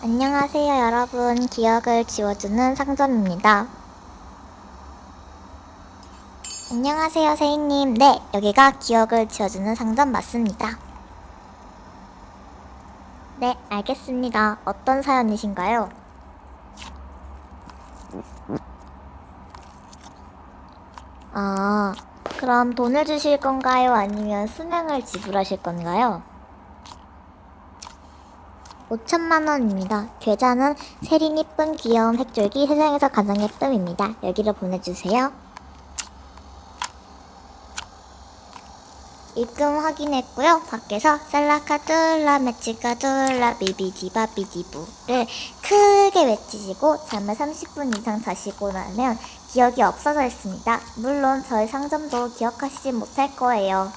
안녕하세요, 여러분. 기억을 지워주는 상점입니다. 안녕하세요, 세인님. 네, 여기가 기억을 지워주는 상점 맞습니다. 네, 알겠습니다. 어떤 사연이신가요? 아, 그럼 돈을 주실 건가요? 아니면 수명을 지불하실 건가요? 5천만 원입니다. 계좌는 세린 이쁜 귀여운 획줄기 세상에서 가장 예쁨입니다. 여기로 보내주세요. 입금 확인했고요. 밖에서 셀라카둘라 메치카둘라 비비디바비디부를 크게 외치시고 잠을 30분 이상 자시고 나면 기억이 없어져 있습니다. 물론 저희 상점도 기억하시지 못할 거예요.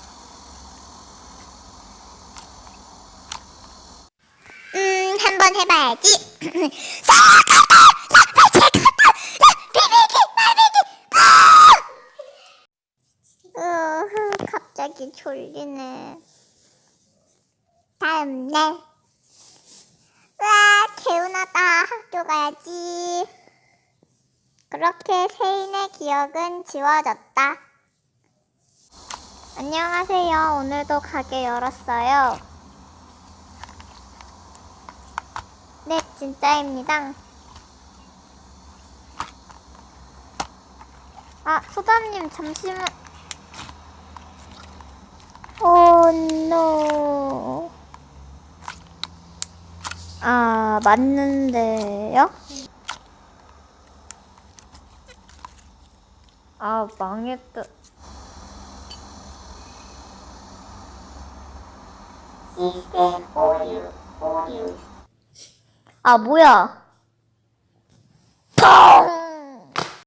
음, 한번 해봐야지. 갑자기 졸리네. 다음날. 와, 개운하다. 학교 가야지. 그렇게 세인의 기억은 지워졌다. 안녕하세요. 오늘도 가게 열었어요. 네, 진짜입니다. 아, 소담님, 잠시만. 오, 노. 아, 맞는데요? 아, 망했다. 시스템 오류 오류 아, 뭐야.